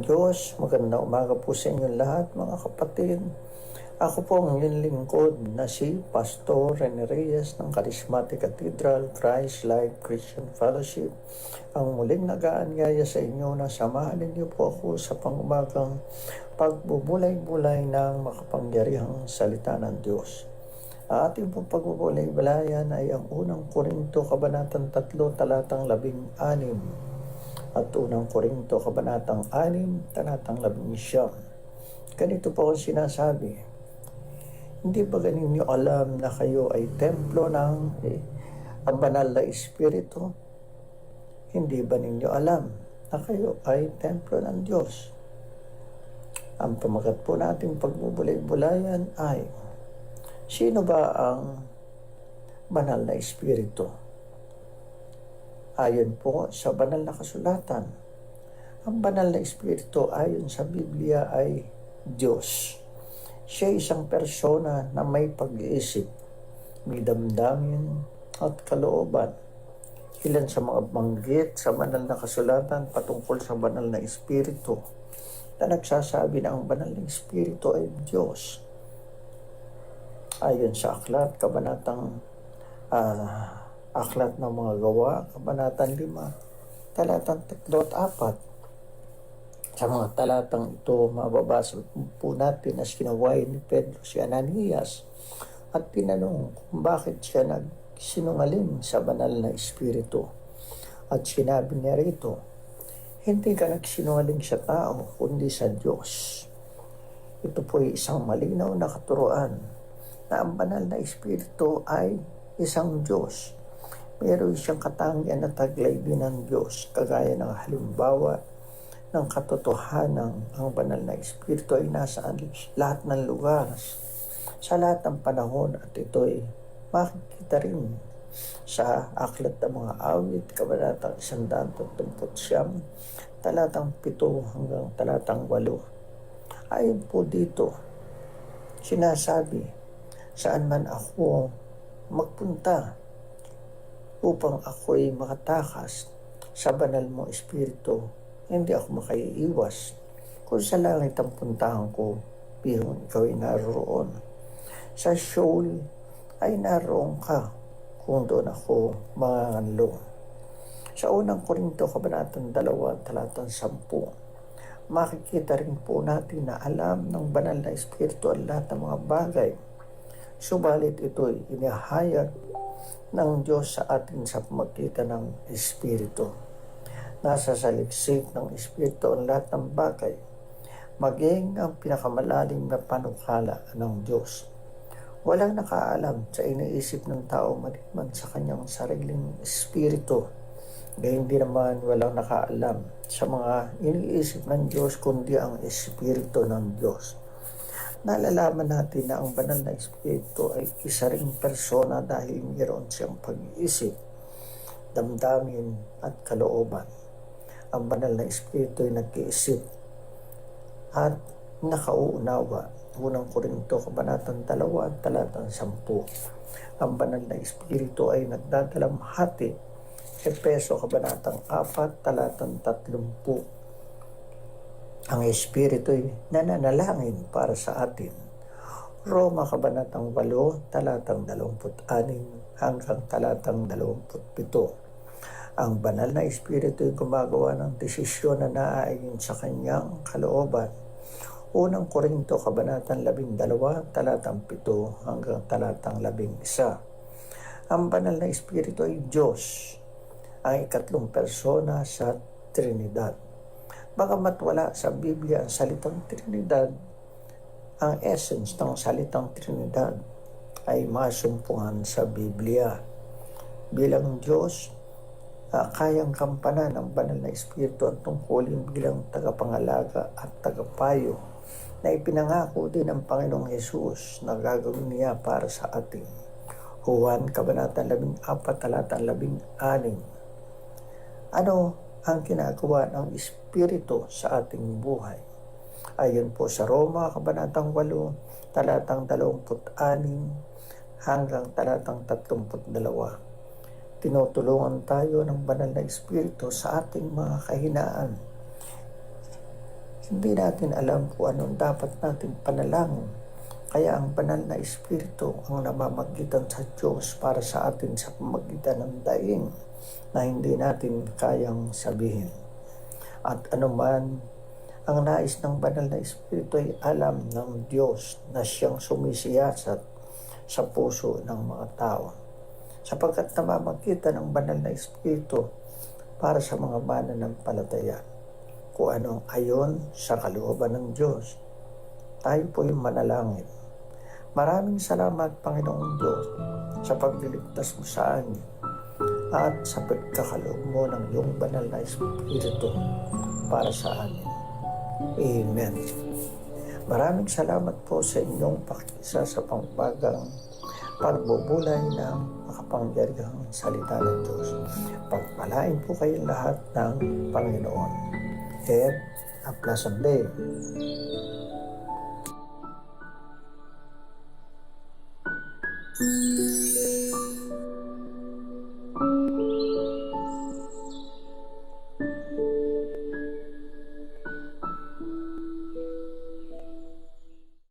Diyos, magandang umaga po sa inyong lahat mga kapatid. Ako po ang inyong lingkod na si Pastor Rene Reyes ng Charismatic Cathedral Christ Life Christian Fellowship. Ang muling nag-aanyaya sa inyo na samahan ninyo po ako sa pangumagang pagbubulay-bulay ng makapangyarihang salita ng Diyos. Ang ating pong pagbubulay-bulayan ay ang unang Korinto Kabanatang 3, talatang 16 at unang Korinto, Kabanatang 6, Talatang 11. Ganito po ang sinasabi, Hindi ba ganinyo alam na kayo ay templo ng eh, ang banal na Espiritu? Hindi ba ninyo alam na kayo ay templo ng Diyos? Ang pamagat po nating pagbubulay-bulayan ay, Sino ba ang banal na Espiritu? Ayon po sa banal na kasulatan, ang banal na espiritu ayon sa Biblia ay Diyos. Siya isang persona na may pag-iisip, may damdamin at kalooban. Ilan sa mga banggit sa banal na kasulatan patungkol sa banal na espiritu na nagsasabi na ang banal na espiritu ay Diyos. Ayon sa aklat, kabanatang uh, Aklat ng mga gawa, Kabanatang 5, talatang 3 at 4. Sa mga talatang ito, mababasa po natin na sinaway ni Pedro si Ananias at tinanong kung bakit siya nagsinungaling sa banal na espiritu. At sinabi niya rito, hindi ka nagsinungaling sa tao, kundi sa Diyos. Ito po ay isang malinaw na katuroan na ang banal na espiritu ay isang Diyos Meron siyang katangian na taglay din ng Diyos, kagaya ng halimbawa ng katotohanan. Ang banal na Espiritu ay nasa lahat ng lugar, sa lahat ng panahon at ito ay makikita rin sa aklat ng mga awit, kabanatang 139, talatang 7 hanggang talatang 8. Ayon po dito, sinasabi, saan man ako magpunta, upang ako'y makatakas sa banal mo Espiritu, hindi ako makaiiwas. Kung sa langit ang puntahan ko, bihong ikaw ay naroon. Sa Sheol ay naroon ka kung doon ako manganlo. Sa unang Korinto, Kabanatang 2, Talatang 10, makikita rin po natin na alam ng banal na Espiritu ang lahat ng mga bagay. Subalit ito'y inihayag ng Diyos sa atin sa pamagitan ng Espiritu. Nasa saliksik ng Espiritu ang lahat ng bagay, maging ang pinakamalalim na panukala ng Diyos. Walang nakaalam sa iniisip ng tao maliban sa kanyang sariling Espiritu. Gayun din naman walang nakaalam sa mga iniisip ng Diyos kundi ang Espiritu ng Diyos nalalaman natin na ang banal na espiritu ay isa ring persona dahil mayroon siyang pag-iisip, damdamin at kalooban. Ang banal na espiritu ay nag-iisip at nakauunawa. Unang Korinto, Kabanatang 2, Talatang 10. Ang banal na espiritu ay nagdadalamhati. Epeso, Kabanatang 4, Talatang 30 ang Espiritu ay nananalangin para sa atin. Roma Kabanatang 8, talatang 26 hanggang talatang 27. Ang banal na Espiritu ay gumagawa ng desisyon na naaayon sa kanyang kalooban. Unang Korinto Kabanatang 12, talatang 7 hanggang talatang 11. Ang banal na Espiritu ay Diyos, ang ikatlong persona sa Trinidad Bagamat wala sa Biblia ang salitang Trinidad, ang essence ng salitang Trinidad ay masumpungan sa Biblia. Bilang Diyos, uh, kayang kampanan ng banal na Espiritu ang tungkulin bilang tagapangalaga at tagapayo na ipinangako din ng Panginoong Yesus na gagawin niya para sa atin. Juan Kabanata 14, talata 16. Ano ang ginagawa ng Espiritu sa ating buhay. Ayon po sa Roma, Kabanatang 8, talatang 26 hanggang talatang 32. Tinutulungan tayo ng banal na Espiritu sa ating mga kahinaan. Hindi natin alam kung anong dapat natin panalangin. Kaya ang banal na Espiritu ang namamagitan sa Diyos para sa atin sa pamagitan ng daing na hindi natin kayang sabihin. At anuman ang nais ng banal na Espiritu ay alam ng Diyos na siyang sumisiyasat sa puso ng mga tao. Sapagkat namamagitan ng banal na Espiritu para sa mga mananampalataya kung ano ayon sa kalooban ng Diyos. Tayo po yung manalangin. Maraming salamat, Panginoong Diyos, sa pagliligtas mo sa amin at sa pagkakaloob mo ng iyong banal na Espiritu para sa amin. Amen. Maraming salamat po sa inyong pakisa sa pangbagang pagbubulay ng makapangyarihang salita ng Diyos. Pagpalain po kayong lahat ng Panginoon. Have a pleasant day. Música